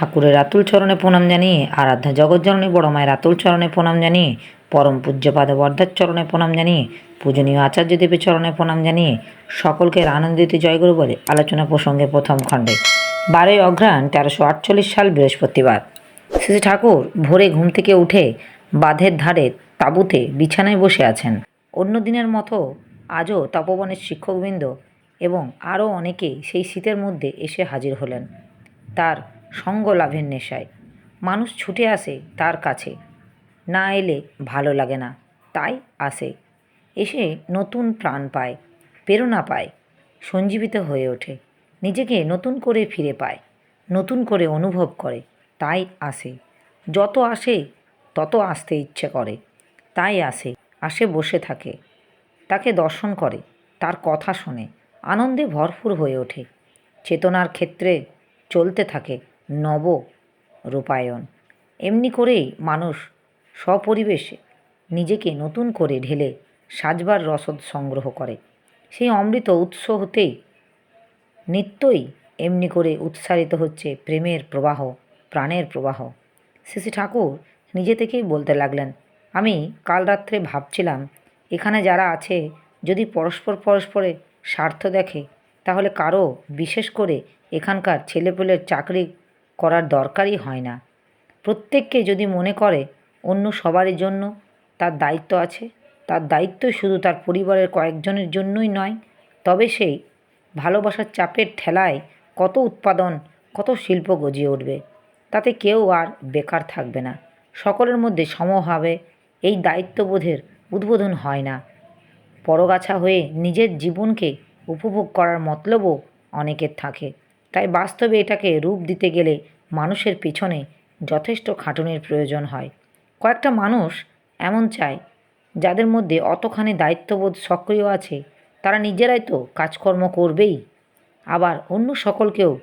ঠাকুরের আতুল চরণে প্রণাম জানিয়ে, আরাধ্যা জগজ্জননী বড় মায়ের আতুল চরণে প্রণাম জানিয়ে, পরম পূজ্যপাদ বর্ধার চরণে প্রণাম জানিয়ে, পূজনীয় আচার্য দেবের চরণে প্রণাম জানিয়ে, সকলকে আনন্দিত জয়গুরু বলে আলোচনা প্রসঙ্গে প্রথম খণ্ডে। বারোই অঘ্রাণ, তেরোশো আটচল্লিশ সাল, বৃহস্পতিবার। শ্রী ঠাকুর ভোরে ঘুম থেকে উঠে বাঁধের ধারে তাঁবুতে বিছানায় বসে আছেন। অন্য দিনের মতো আজও তপবনের শিক্ষকবৃন্দ এবং আরও অনেকেই সেই শীতের মধ্যে এসে হাজির হলেন। তার সঙ্গ লাভের নেশায়। মানুষ ছুটে আসে তার কাছে। না এলে ভালো লাগে না, তাই আসে। এসে নতুন প্রাণ পায়, প্রেরণা পায়, সঞ্জীবিত হয়ে ওঠে। নিজেকে নতুন করে ফিরে পায়, নতুন করে অনুভব করে, তাই আসে। যত আসে, তত আসতে ইচ্ছে করে, তাই আসে আসে বসে থাকে। তাকে দর্শন করে, তার কথা শোনে, আনন্দে ভরপুর হয়ে ওঠে। চেতনার ক্ষেত্রে চলতে থাকে নব রূপায়ণ। এমনি করেই মানুষ স্বপরিবেশে নিজেকে নতুন করে ঢেলে সাজবার রসদ সংগ্রহ করে। সেই অমৃত উৎস হতেই নিত্যই এমনি করে উৎসারিত হচ্ছে প্রেমের প্রবাহ, প্রাণের প্রবাহ। শ্রী ঠাকুর নিজে থেকেই বলতে লাগলেন, আমি কাল রাত্রে ভাবছিলাম, এখানে যারা আছে, যদি পরস্পর পরস্পরে স্বার্থ দেখে, তাহলে কারও বিশেষ করে এখানকার ছেলেপেলের চাকরি করার দরকারই হয় না। প্রত্যেককে যদি মনে করে অন্য সবারই জন্য তার দায়িত্ব আছে, তার দায়িত্ব শুধু তার পরিবারের কয়েকজনের জন্যই নয়, তবে সেই ভালোবাসার চাপের ঠেলায় কত উৎপাদন, কত শিল্প গজিয়ে উঠবে, তাতে কেউ আর বেকার থাকবে না। সকলের মধ্যে সমভাবে এই দায়িত্ববোধের উদ্বোধন হয় না। পরগাছা হয়ে নিজের জীবনকে উপভোগ করার মতলবও অনেকের থাকে। তাই বাস্তবে এটাকে রূপ দিতে গেলে মানুষের পিছনে যথেষ্ট খাটুনির প্রয়োজন হয়। কয়েকটা মানুষ এমন চায়, যাদের মধ্যে অতখানি দায়িত্ববোধ সক্রিয় আছে, তারা নিজেরাই তো কাজকর্ম করবেই। আবার অন্য সকলকেও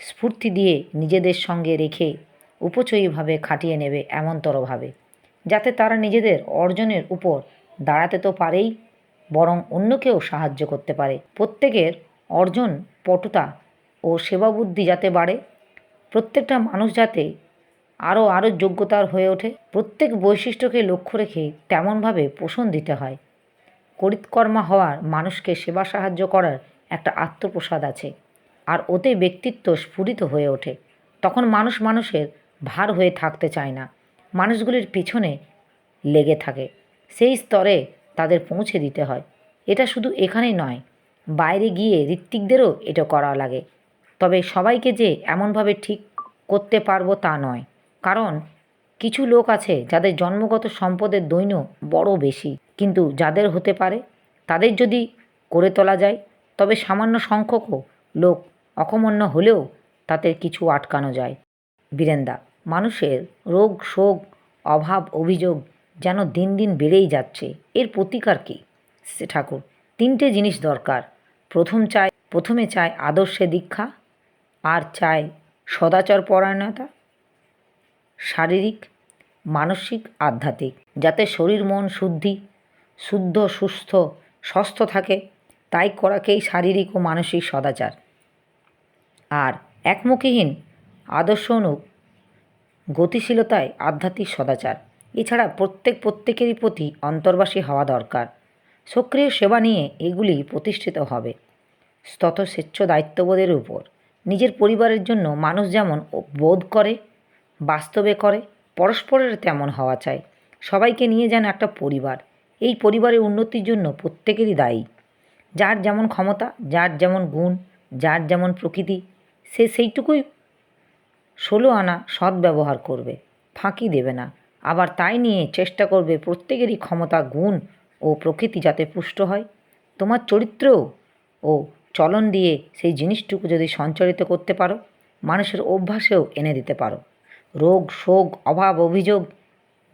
স্ফূর্তি দিয়ে নিজেদের সঙ্গে রেখে উপচয়ীভাবে খাটিয়ে নেবে এমনতরভাবে, যাতে তারা নিজেদের অর্জনের উপর দাঁড়াতে তো পারেই, বরং অন্যকেও সাহায্য করতে পারে। প্রত্যেকের অর্জন পটুতা ও সেবাবুদ্ধি যাতে বাড়ে, প্রত্যেকটা মানুষ যাতে আরও আরও যোগ্যতার হয়ে ওঠে, প্রত্যেক বৈশিষ্ট্যকে লক্ষ্য রেখে তেমনভাবে পোষণ দিতে হয়। করিতকর্মা হওয়ার মানুষকে সেবা সাহায্য করার একটা আত্মপ্রসাদ আছে, আর ওতে ব্যক্তিত্ব স্ফুরিত হয়ে ওঠে। তখন মানুষ মানুষের ভার হয়ে থাকতে চায় না, মানুষগুলির পিছনে লেগে থাকে, সেই স্তরে তাদের পৌঁছে দিতে হয়। এটা শুধু এখানেই নয়, বাইরে গিয়ে ঋত্বিকদেরও এটা করা লাগে। তবে সবাইকে যে এমনভাবে ঠিক করতে পারব তা নয়। কারণ কিছু লোক আছে যাদের জন্মগত সম্পদের দৈন্য বড় বেশি। কিন্তু যাদের হতে পারে, তাদের যদি করে তোলা যায়, তবে সামান্য সংখ্যকও লোক অকমন্য হলেও তাতে কিছু আটকানো যায়। বীরেন্দা, মানুষের রোগ, শোক, অভাব, অভিযোগ যেন দিন দিন বেড়েই যাচ্ছে। এর প্রতিকার কী? ঠাকুর, তিনটে জিনিস দরকার। প্রথম চায়, প্রথমে চায় আদর্শে দীক্ষা আর চায় সদাচর পরায়ণতা? শারীরিক, মানসিক, আধ্যাত্মিক। যাতে শরীর, মন শুদ্ধি, শুদ্ধ, সুস্থ স্বস্থ থাকে, তাই করাকেই শারীরিক ও মানসিক সদাচার। আর একমুখীহীন, আদর্শ অনুক গতিশীলতায় আধ্যাত্মিক সদাচার। এছাড়া প্রত্যেক প্রত্যেকেরই প্রতি অন্তর্বাসী হওয়া দরকার। সক্রিয় সেবা নিয়ে এগুলি প্রতিষ্ঠিত হবে। স্তত স্বেচ্ছ দায়িত্ববোধের উপর। নিজের পরিবারের জন্য মানুষ যেমন বোধ করে, বাস্তবে করে, পরস্পরের তেমন হওয়া চাই। সবাইকে নিয়ে যেন একটা পরিবার। এই পরিবারের উন্নতির জন্য প্রত্যেকেরই দায়ী। যার যেমন ক্ষমতা, যার যেমন গুণ, যার যেমন প্রকৃতি, সে সেইটুকুই ষোলো আনা সদ্ব্যবহার করবে, ফাঁকি দেবে না। আবার তাই নিয়ে চেষ্টা করবে প্রত্যেকেরই ক্ষমতা, গুণ ও প্রকৃতি যাতে পুষ্ট হয়। তোমার চরিত্র ও চলন দিয়ে সেই জিনিসটুকু যদি সঞ্চারিত করতে পারো, মানুষের অভ্যাসেও এনে দিতে পারো। রোগ, শোক, অভাব, অভিযোগ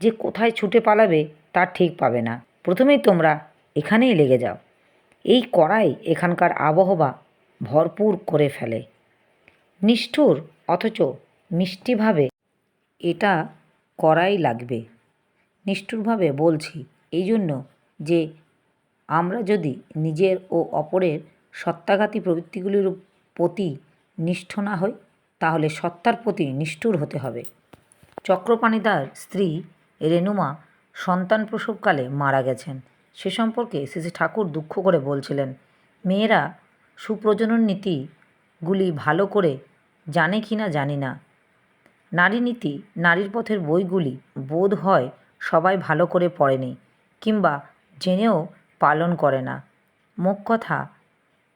যে কোথায় ছুটে পালাবে তার ঠিক পাবে না। প্রথমেই তোমরা এখানেই লেগে যাও। এই করাই এখানকার আবহাওয়া ভরপুর করে ফেলে। নিষ্ঠুর, অথচ মিষ্টিভাবে এটা করাই লাগবে। নিষ্ঠুরভাবে বলছি এই জন্য যে আমরা যদি নিজের ও অপরের সত্যাঘাতী প্রবৃত্তিগুলির প্রতি নিষ্ঠ না হই, তাহলে সত্তার প্রতি নিষ্ঠুর হতে হবে। চক্রপাণিদার স্ত্রী রেনুমা সন্তান প্রসবকালে মারা গেছেন। সে সম্পর্কে শ্রী ঠাকুর দুঃখ করে বলছিলেন, মেয়েরা সুপ্রজনন নীতিগুলি ভালো করে জানে কি না জানি না। নারী নীতি, নারীর পথের বইগুলি বোধ হয় সবাই ভালো করে পড়েনি কিংবা জেনেও পালন করে না। মোট কথা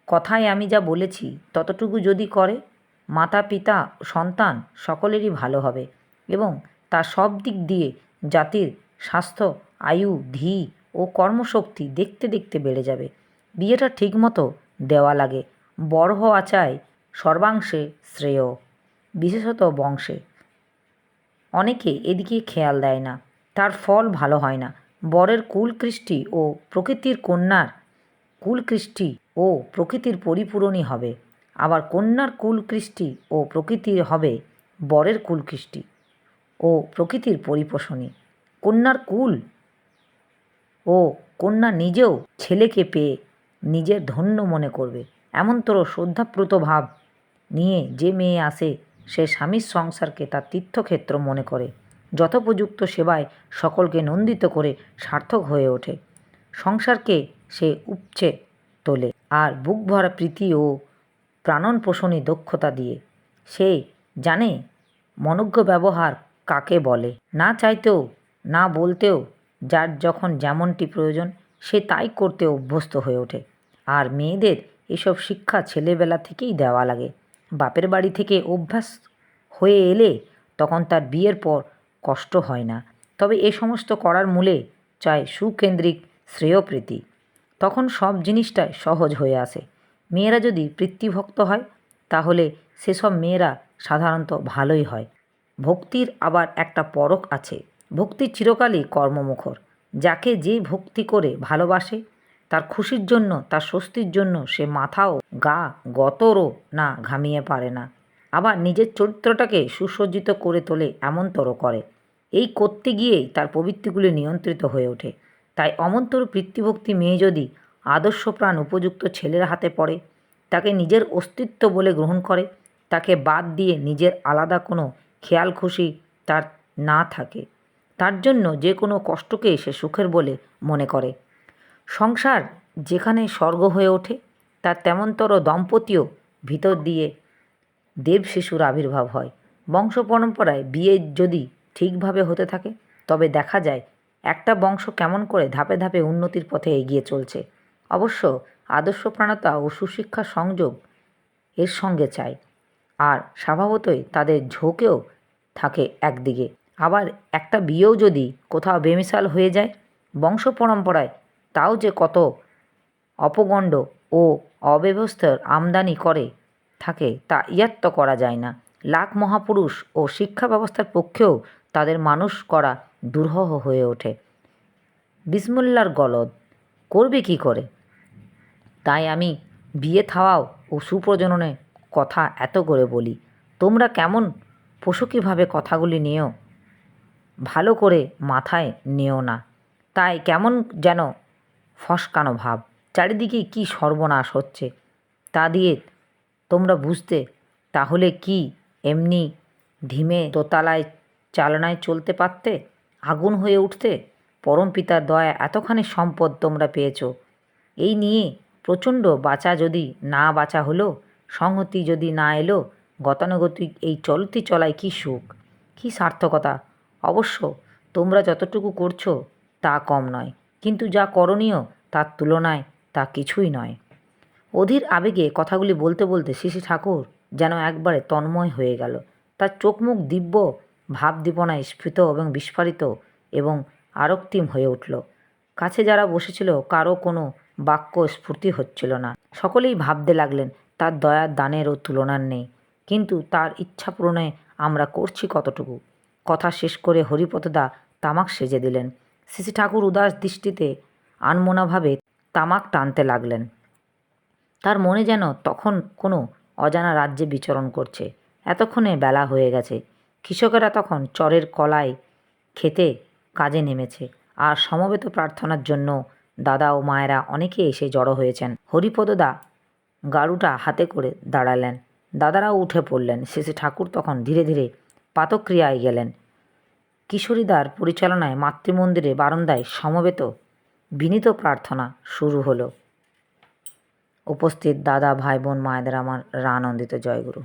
কথায় আমি যা বলেছি ততটুকু যদি করে, মাতা, পিতা, সন্তান সকলেরই ভালো হবে এবং তা সব দিক দিয়ে জাতির স্বাস্থ্য, আয়ু, ধী ও কর্মশক্তি দেখতে দেখতে বেড়ে যাবে। বিয়েটা ঠিকমতো দেওয়া লাগে। বড় হওয়া চাই সর্বাংশে শ্রেয়, বিশেষত বংশে। অনেকে এদিকে খেয়াল দেয় না, তার ফল ভালো হয় না। বরের কুলকৃষ্টি ও প্রকৃতির কন্যার কুলকৃষ্টি ও প্রকৃতির পরিপূরণই হবে। আবার কন্যার কুলকৃষ্টি ও প্রকৃতির হবে বরের কুলকৃষ্টি। ও প্রকৃতির পরিপোষণী কন্যার কুল ও কন্যা নিজেও ছেলেকে পেয়ে নিজের ধন্য মনে করবে। এমনতর শ্রদ্ধাপ্রুত ভাব নিয়ে যে মেয়ে আসে, সে স্বামীর সংসারকে তার তীর্থক্ষেত্র মনে করে। যথোপযুক্ত সেবায় সকলকে নন্দিত করে সার্থক হয়ে ওঠে। সংসারকে সে উপচে তোলে আর বুক ভরা প্রীতি ও প্রাণন পোষণী দক্ষতা দিয়ে। সে জানে মনজ্ঞ ব্যবহার কাকে বলে। না চাইতেও, না বলতেও, যার যখন যেমনটি প্রয়োজন, সে তাই করতে অভ্যস্ত হয়ে ওঠে। আর মেয়েদের এসব শিক্ষা ছেলেবেলা থেকেই দেওয়া লাগে। বাপের বাড়ি থেকে অভ্যাস হয়ে এলে তখন তার বিয়ের পর কষ্ট হয় না। তবে এ সমস্ত করার মূলে চায় সুকেন্দ্রিক শ্রেয়প্রীতি। তখন সব জিনিসটাই সহজ হয়ে আসে। মেয়েরা যদি পৃথিভক্ত হয়, তাহলে সেসব মেয়েরা সাধারণত ভালোই হয়। ভক্তির আবার একটা পরক আছে। ভক্তি চিরকালই কর্মমুখর। যাকে যে ভক্তি করে ভালোবাসে, তার খুশির জন্য, তার স্বস্তির জন্য সে মাথাও গা গতরও না ঘামিয়ে পারে না। আবার নিজের চরিত্রটাকে সুসজ্জিত করে তোলে এমনতর করে। এই করতে গিয়েই তার প্রবৃত্তিগুলি নিয়ন্ত্রিত হয়ে ওঠে। তাই অমন্তর পিতৃভক্তি মেয়ে যদি আদর্শপ্রাণ উপযুক্ত ছেলের হাতে পড়ে, তাকে নিজের অস্তিত্ব বলে গ্রহণ করে, তাকে বাদ দিয়ে নিজের আলাদা কোনো খেয়াল খুশি তার না থাকে। তার জন্য যে কোনো কষ্টকে সে সুখের বলে মনে করে। সংসার যেখানে স্বর্গ হয়ে ওঠে, তার তেমনতর দম্পতিও ভিতর দিয়ে দেব শিশুর আবির্ভাব হয়। বংশ পরম্পরায় বিয়ে যদি ঠিকভাবে হতে থাকে, তবে দেখা যায় একটা বংশ কেমন করে ধাপে ধাপে উন্নতির পথে এগিয়ে চলছে। অবশ্য আদর্শপ্রাণতা ও সুশিক্ষা সংযোগ এর সঙ্গে চাই। আর স্বভাবতই তাদের ঝোঁকেও থাকে একদিকে। আবার একটা বিয়েও যদি কোথাও বেমিসাল হয়ে যায়, বংশ পরম্পরায় তাও যে কত অপগণ্ড ও অব্যবস্থার আমদানি করে থাকে তা ইয়াত্ত করা যায় না। লাখ মহাপুরুষ ও শিক্ষা ব্যবস্থার পক্ষেও তাদের মানুষ করা দুর্হহ হয়ে ওঠে। বিসমুল্লার গলদ, করবে কি করে? তাই আমি বিয়ে থাওয়াও ও সুপ্রজননে কথা এত করে বলি, তোমরা কেমন পোষকীভাবে কথাগুলি নিও ভালো করে মাথায় নিও না। তাই কেমন যেন ফসকানো ভাব, চারিদিকে কি সর্বনাশ হচ্ছে, তা দিয়ে তোমরা বুঝতে তাহলে কি এমনি ধিমে দোতলায়, চালনায় চলতে পারতে? আগুন হয়ে উঠতে পরম পিতার দয়া এতখানি সম্পদ তোমরা পেয়েছ। এই নিয়ে প্রচণ্ড বাঁচা যদি না বাঁচা হলো, সংহতি যদি না এলো, গতানুগতিক এই চলতি চলায় কী সুখ, কী সার্থকতা? অবশ্য তোমরা যতটুকু করছ তা কম নয়, কিন্তু যা করণীয় তার তুলনায় তা কিছুই নয়। অধীর আবেগে কথাগুলি বলতে বলতে শিশি ঠাকুর যেন একবারে তন্ময় হয়ে গেল। তার চোখ মুখ দিব্য ভাবদীপনায় স্ফীত এবং বিস্ফারিত এবং আরক্তিম হয়ে উঠল। কাছে যারা বসেছিল, কারও কোনো বাক্য স্ফূর্তি হচ্ছিল না। সকলেই ভাবতে লাগলেন, তার দয়ার দানেরও তুলনার নেই। কিন্তু তার ইচ্ছা পূরণে আমরা করছি কতটুকু? কথা শেষ করে হরিপদদা তামাক সেজে দিলেন। শ্রী ঠাকুর উদাস দৃষ্টিতে আনমনাভাবে তামাক টানতে লাগলেন। তার মনে যেন তখন কোনো অজানা রাজ্যে বিচরণ করছে। এতক্ষণে বেলা হয়ে গেছে। কৃষকেরা তখন চরের কলায় খেতে কাজে নেমেছে আর সমবেত প্রার্থনার জন্য দাদা ও মায়েরা অনেকে এসে জড়ো হয়েছেন। হরিপদদা গাড়ুটা হাতে করে দাঁড়ালেন। দাদারাও উঠে পড়লেন। শেষে ঠাকুর তখন ধীরে ধীরে পাতক্রিয়ায় গেলেন। কিশোরীদার পরিচালনায় মাতৃমন্দিরে বারান্দায় সমবেত বিনীত প্রার্থনা শুরু হলো। উপস্থিত দাদা, ভাই, বোন, মায়েদের আমার রানন্দিত জয়গুরু।